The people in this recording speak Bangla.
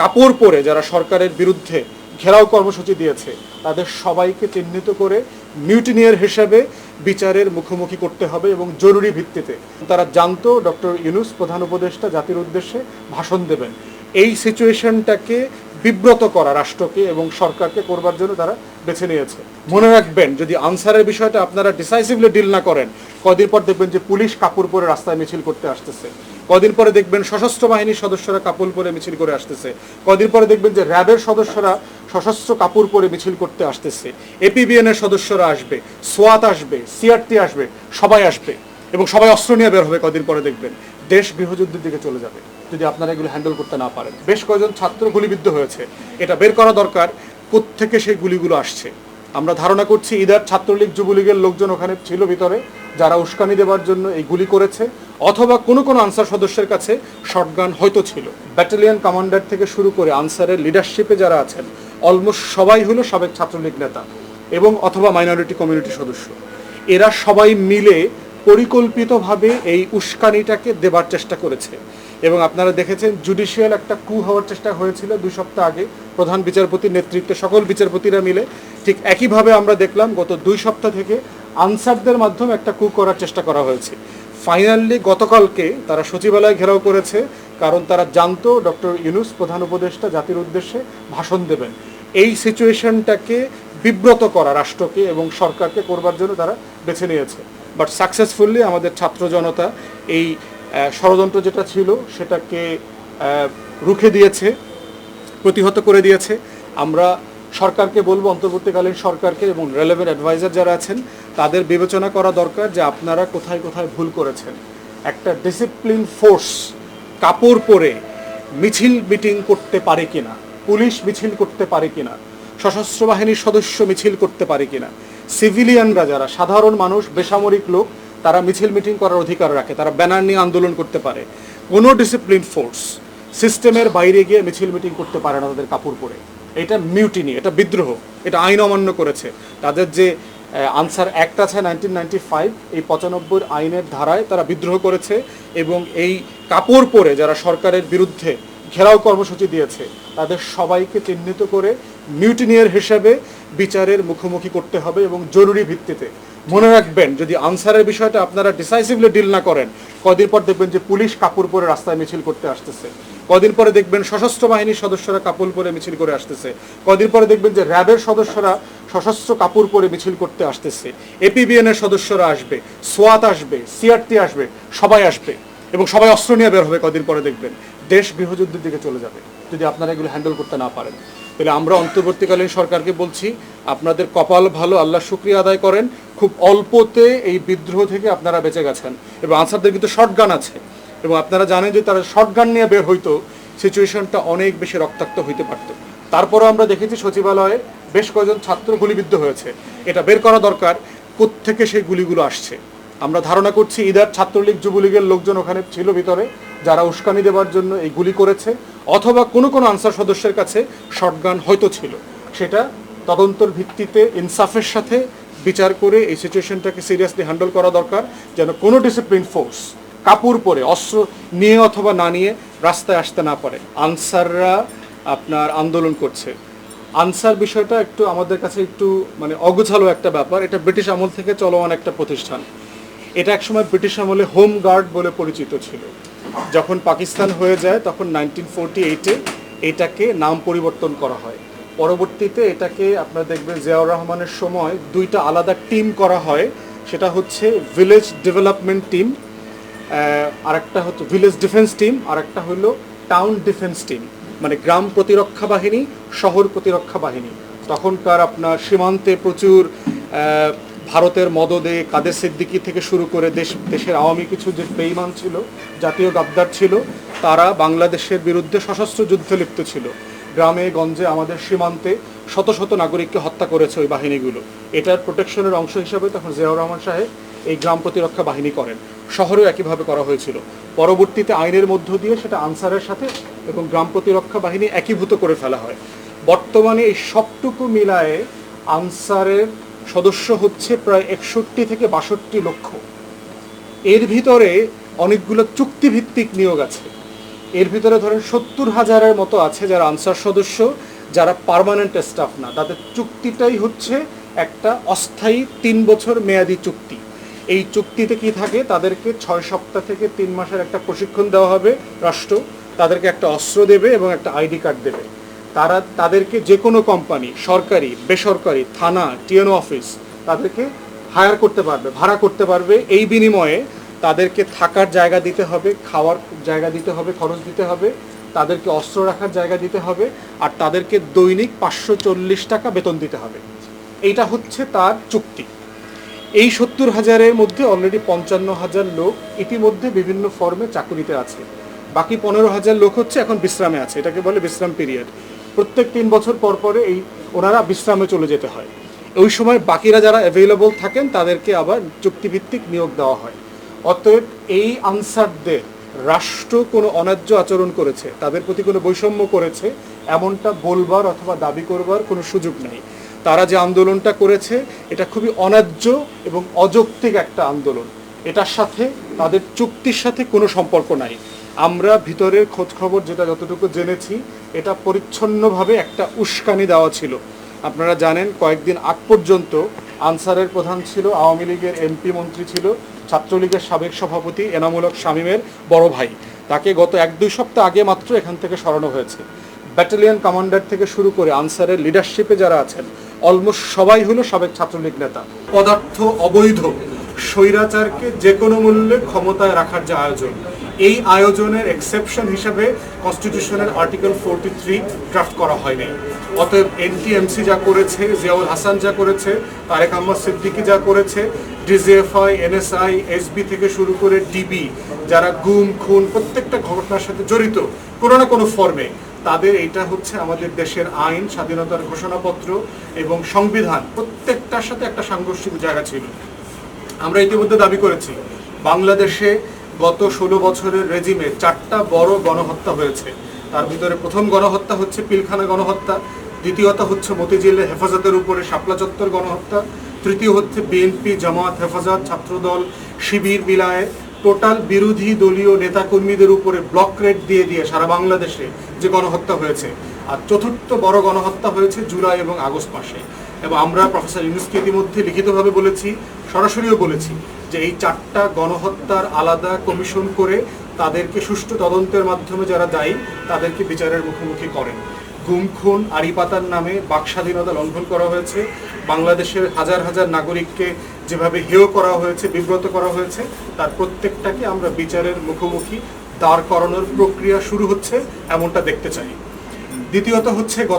কাপড় পরে যারা সরকারের বিরুদ্ধে ঘেরাও কর্মসূচি দিয়েছে, তাদের সবাইকে চিহ্নিত করে মিউটিনিয়ার হিসেবে বিচারের মুখোমুখি করতে হবে এবং জরুরি ভিত্তিতে। তারা জানতো ডক্টর ইউনুস প্রধান উপদেষ্টা জাতির উদ্দেশ্যে ভাষণ দেবেন। এই সিচুয়েশনটাকে বিব্রত করা রাষ্ট্রকে এবং সরকারকে করবার জন্য তারা বেছে নিয়েছে। মনে রাখবেন, যদি আনসারের বিষয়টা আপনারা ডিসাইসিভলি ডিল না করেন, কদিন পর দেখবেন যে পুলিশ কাপড় পরে রাস্তায় মিছিল করতে আসতেছে। কদিন পরে দেখবেন সশস্ত্র বাহিনীর সদস্যরা কাপড় পরে মিছিল করে আসতেছে। কদিন পরে দেখবেন যে র্যাবের সদস্যরা সশস্ত্র কাপড় পরে মিছিল করতে আসতেছে। এপিবিএন এর সদস্যরা আসবে, সোয়াত আসবে সিআরটি আসবে, সবাই আসবে এবং সবাই অস্ত্র নিয়ে বের হবে কদিন পরে দেখবেন। দেশ গৃহযুদ্ধের দিকে চলে যাবে, যদি আপনারা এগুলো হ্যান্ডেল করতে না পারেন। বেশ কয়েকজন ছাত্র গুলিবিদ্ধ হয়েছে, এটা বের করা দরকার, কোত্থেকে সেই গুলিগুলো আসছে। আমরা ধারণা করছি, ইদার ছাত্রলীগ যুবলীগের লোকজন ওখানে ছিল ভিতরে, যারা উস্কানি দেওয়ার জন্য এই গুলি করেছে। অথবা কোনো কোনো আনসার সদস্যের কাছে শটগান হয়তো ছিল। ব্যাটালিয়ন কমান্ডার থেকে শুরু করে আনসারের লিডারশিপে যারা আছেন, অলমোস্ট সবাই হলো সাবেক ছাত্রলীগ নেতা এবং অথবা মাইনরিটি কমিউনিটি সদস্য। এরা সবাই মিলে পরিকল্পিতভাবে এই উস্কানিটাকে দেবার চেষ্টা করেছে এবং আপনারা দেখেছেন জুডিশিয়াল একটা কু হওয়ার চেষ্টা হয়েছিল দুই সপ্তাহ আগে। প্রধান বিচারপতির নেতৃত্বে সকল বিচারপতিরা মিলে। ঠিক একইভাবে আমরা দেখলাম গত দুই সপ্তাহ থেকে আনসারদের মাধ্যমে একটা কু করার চেষ্টা করা হয়েছে। ফাইনালি গতকালকে তারা সচিবালয় ঘেরাও করেছে, কারণ তারা জানতো ডক্টর ইউনুস প্রধান উপদেষ্টা জাতির উদ্দেশ্যে ভাষণ দেবেন। এই সিচুয়েশনটাকে বিব্রত করা রাষ্ট্রকে এবং সরকারকে করবার জন্য তারা বেছে নিয়েছে। বাট সাকসেসফুলি আমাদের ছাত্র জনতা এই ষড়যন্ত্র যেটা ছিল সেটাকে রুখে দিয়েছে, প্রতিহত করে দিয়েছে। আমরা সরকারকে বলব, অন্তর্বর্তীকালীন সরকারকে এবং রেলেভেন্ট অ্যাডভাইজার যারা আছেন তাদের বিবেচনা করা দরকার যে আপনারা কোথায় কোথায় ভুল করেছেন। একটা ডিসিপ্লিন ফোর্স কাপড় পরে মিছিল মিটিং করতে পারে কিনা, পুলিশ মিছিল করতে পারে কিনা, সশস্ত্র বাহিনীর সদস্য মিছিল করতে পারে কিনা সিভিলিয়ানরা যারা, সাধারণ মানুষ, বেসামরিক লোক, তারা মিছিল মিটিং করার অধিকার রাখে, তারা ব্যানার নিয়ে আন্দোলন করতে পারে। কোনো ডিসিপ্লিন ফোর্স সিস্টেমের বাইরে গিয়ে মিছিল মিটিং করতে পারে না তাদের কাপড় পরে। এটা মিউটিনি এটা বিদ্রোহ, এটা আইন অমান্য করেছে। তাদের যে আনসার অ্যাক্ট আছে নাইনটিন নাইনটি ফাইভ, এই পঁচানব্বই আইনের ধারায় তারা বিদ্রোহ করেছে এবং এই কাপড় পরে যারা সরকারের বিরুদ্ধে ঘেরাও কর্মসূচি দিয়েছে, তাদের সবাইকে চিহ্নিত করে মিউটিনিয়ার হিসেবে বিচারের মুখোমুখি করতে হবে এবং জরুরি ভিত্তিতে। মনে রাখবেন, যদি আনসারের বিষয়টা আপনারা ডিসাইসিভলি ডিল না করেন, কদিন পর দেখবেন যে পুলিশ কাপড় পরে রাস্তায় মিছিল করতে আসতেছে। কদিন পরে দেখবেন সশস্ত্র বাহিনীর সদস্যরা কাপড় পরে মিছিল করে আসতেছে। কদিন পরে দেখবেন যে র্যাবের সদস্যরা সশস্ত্র কাপড় পরে মিছিল করতে আসতেছে। এপিবিএন এর সদস্যরা আসবে, সোয়াত আসবে সিআরটি আসবে, সবাই আসবে এবং সবাই অস্ত্র নিয়ে বের হবে কদিন পরে দেখবেন। দেশ গৃহযুদ্ধের দিকে চলে যাবে, যদি আপনারা এগুলো হ্যান্ডেল করতে না পারেন। তাহলে আমরা অন্তর্বর্তীকালীন সরকারকে বলছি, আপনাদের কপাল ভালো, আল্লাহ শুক্রিয়া আদায় করেন। খুব অল্পতে এই বিদ্রোহ থেকে আপনারা বেঁচে গেছেন এবং আনসারদের কিন্তু শর্টগান আছে। এবং আপনারা জানেন যে তারা শর্টগান নিয়ে বের হইতো সিচুয়েশনটা অনেক বেশি রক্তাক্ত হইতে পারত। তারপরও আমরা দেখেছি সচিবালয়ে বেশ কয়েকজন ছাত্র গুলিবিদ্ধ হয়েছে। এটা বের করা দরকার, কোত্থেকে সেই গুলিগুলো আসছে। আমরা ধারণা করছি ইদার ছাত্রলীগ, যুবলীগের লোকজন ওখানে ছিল ভিতরে, যারা উস্কানি দেওয়ার জন্য এই গুলি করেছে, অথবা কোনো কোনো আনসার সদস্যের কাছে শটগান হয়তো ছিল। সেটা তদন্তর ভিত্তিতে ইনসাফের সাথে বিচার করে এই সিচুয়েশনটাকে সিরিয়াসলি হ্যান্ডেল করা দরকার, যেন কোনো ডিসিপ্লিন ফোর্স কাপড় পরে, অস্ত্র নিয়ে অথবা না নিয়ে রাস্তায় আসতে না পারে। আনসাররা আপনার আন্দোলন করছে। আনসার বিষয়টা একটু আমাদের কাছে একটু মানে অগোছালো একটা ব্যাপার। এটা ব্রিটিশ আমল থেকে চলমান একটা প্রতিষ্ঠান। এটা একসময় ব্রিটিশ আমলে হোম গার্ড বলে পরিচিত ছিল। যখন পাকিস্তান হয়ে যায়, তখন নাইনটিন ফোরটি এইটে এটাকে নাম পরিবর্তন করা হয়। পরবর্তীতে এটাকে আপনারা দেখবেন জিয়াউর রহমানের সময় দুইটা আলাদা টিম করা হয়। সেটা হচ্ছে ভিলেজ ডেভেলপমেন্ট টিম আরেকটা হচ্ছে ভিলেজ ডিফেন্স টিম, আরেকটা হলো টাউন ডিফেন্স টিম। মানে গ্রাম প্রতিরক্ষা বাহিনী, শহর প্রতিরক্ষা বাহিনী। তখনকার আপনার সীমান্তে প্রচুর ভারতের মদদে কাদের সিদ্দিকি থেকে শুরু করে দেশ দেশের আওয়ামী কিছু যে বেইমান ছিল, জাতীয় গাদ্দার ছিল, তারা বাংলাদেশের বিরুদ্ধে সশস্ত্র যুদ্ধে লিপ্ত ছিল। গ্রামে, গঞ্জে, আমাদের সীমান্তে শত শত নাগরিককে হত্যা করেছে ওই বাহিনীগুলো। এটার প্রোটেকশনের অংশ হিসাবে তখন জিয়াউর রহমান সাহেব এই গ্রাম প্রতিরক্ষা বাহিনী করেন। শহরেও একইভাবে করা হয়েছিল। পরবর্তীতে আইনের মধ্য দিয়ে সেটা আনসারের সাথে এবং গ্রাম প্রতিরক্ষা বাহিনী একীভূত করে ফেলা হয়। বর্তমানে এই সবটুকু মিলায়ে আনসারের সদস্য হচ্ছে প্রায় একষট্টি থেকে বাষট্টি লক্ষ। এর ভিতরে অনেকগুলো চুক্তিভিত্তিক নিয়োগ আছে। এর ভিতরে ধরেন সত্তর হাজারের মতো আছে যারা আনসার সদস্য, যারা পার্মানেন্ট স্টাফ না। তাদের চুক্তিটাই হচ্ছে একটা অস্থায়ী তিন বছর মেয়াদি চুক্তি। এই চুক্তিতে কি থাকে? তাদেরকে ছয় সপ্তাহ থেকে তিন মাসের একটা প্রশিক্ষণ দেওয়া হবে রাষ্ট্র। তাদেরকে একটা অস্ত্র দেবে এবং একটা আইডি কার্ড দেবে। তারা, তাদেরকে যে কোনো কোম্পানি, সরকারি, বেসরকারি, থানা টিএনও অফিস, তাদেরকে হায়ার করতে পারবে, ভাড়া করতে পারবে। এই বিনিময়ে তাদেরকে থাকার জায়গা দিতে হবে, খাওয়ার জায়গা দিতে হবে, খরচ দিতে হবে, তাদেরকে অস্ত্র রাখার জায়গা দিতে হবে, আর তাদেরকে দৈনিক পাঁচশো চল্লিশ টাকা বেতন দিতে হবে। এইটা হচ্ছে তার চুক্তি। এই সত্তর হাজারের মধ্যে অলরেডি পঞ্চান্ন হাজার লোক ইতিমধ্যে বিভিন্ন ফর্মে চাকুরিতে আছে। বাকি পনেরো হাজার লোক হচ্ছে এখন বিশ্রামে আছে, এটাকে বলে বিশ্রাম পিরিয়ড প্রত্যেক তিন বছর পর পরে এই ওনারা বিশ্রামে চলে যেতে হয়। ওই সময় বাকিরা যারা অ্যাভেলেবল থাকেন, তাদেরকে আবার চুক্তিভিত্তিক নিয়োগ দেওয়া হয়। অতএব এই আনসারদের রাষ্ট্র কোনো অন্যায্য আচরণ করেছে, তাদের প্রতি কোনো বৈষম্য করেছে, এমনটা বলবার অথবা দাবি করবার কোনো সুযোগ নেই। তারা যে আন্দোলনটা করেছে, এটা খুবই অন্যায্য এবং অযৌক্তিক একটা আন্দোলন। এটার সাথে, তাদের চুক্তির সাথে কোনো সম্পর্ক নাই। আমরা ভিতরের খোঁজ খবর যেটা যতটুকু জেনেছি, এটা পরিচ্ছন্নভাবে একটা উস্কানি দেওয়া ছিল। আপনারা জানেন, কয়েকদিন আগ পর্যন্ত আনসারের প্রধান ছিল, আওয়ামী লীগের এমপি মন্ত্রী ছিল, ছাত্রলীগের সাবেক সভাপতি, এনামূলক শামীমের বড় ভাই। তাকে গত এক দুই সপ্তাহ আগে মাত্র এখান থেকে সরানো হয়েছে। ব্যাটালিয়ন কমান্ডার থেকে শুরু করে আনসারের লিডারশিপে যারা আছেন, অলমোস্ট সবাই হলো সাবেক ছাত্রলীগ নেতা। পদার্থ অবৈধ, স্বৈরাচারকে যে কোনো মূল্যে ক্ষমতায় রাখার যে আয়োজন এই আয়োজনের এক্সেপশন হিসেবে কনস্টিটিউশনের আর্টিকেল ফোরটি থ্রি ড্রাফট করা হয়নি। অতএব এনটিএমসি যা করেছে, জিয়াউল হাসান যা করেছে, তারেক আহমদ সিদ্দিকী যা করেছে ডিজিএফআই এনএসআই এসবি থেকে শুরু করে ডিবি যারা গুম, খুন, প্রত্যেকটা ঘটনার সাথে জড়িত, কোনো না কোনো ফর্মে তাদের এটা হচ্ছে আমাদের দেশের আইন, স্বাধীনতার ঘোষণাপত্র এবং সংবিধান, প্রত্যেকটার সাথে একটা সাংঘর্ষিক জায়গা ছিল। আমরা ইতিমধ্যে দাবি করেছি, বাংলাদেশে গত ষোলো বছরের রেজিমে চারটা বড় গণহত্যা হয়েছে। তার ভিতরে প্রথম গণহত্যা হচ্ছে পিলখানা গণহত্যা, দ্বিতীয়ত হচ্ছে মতিঝিলের হেফাজতের উপরে শাপলা চত্বর গণহত্যা, তৃতীয় হচ্ছে বিএনপি জামাত হেফাজত ছাত্রদল শিবির মিলায় টোটাল বিরোধী দলীয় নেতাকর্মীদের উপরে ব্লক রেট দিয়ে দিয়ে সারা বাংলাদেশে যে গণহত্যা হয়েছে। আর চতুর্থ বড় গণহত্যা হয়েছে জুলাই এবং আগস্ট মাসে। এবং আমরা প্রফেসর ইউনুসকে ইতিমধ্যে লিখিতভাবে বলেছি, সরাসরিও বলেছি যে এই চারটা গণহত্যার আলাদা কমিশন করে তাদেরকে সুষ্ঠু তদন্তের মাধ্যমে যারা দায়ী, তাদেরকে বিচারের মুখোমুখি করেন। গুম, খুন, আড়িপাতার নামে বাক স্বাধীনতা লঙ্ঘন করা হয়েছে। বাংলাদেশের হাজার হাজার নাগরিককে যেভাবে হেয় করা হয়েছে, বিব্রত করা হয়েছে, তার প্রত্যেকটাকে আমরা বিচারের মুখোমুখি দাঁড় করানোর প্রক্রিয়া শুরু হচ্ছে, এমনটা দেখতে চাই। দ্বিতীয়ত হচ্ছে গত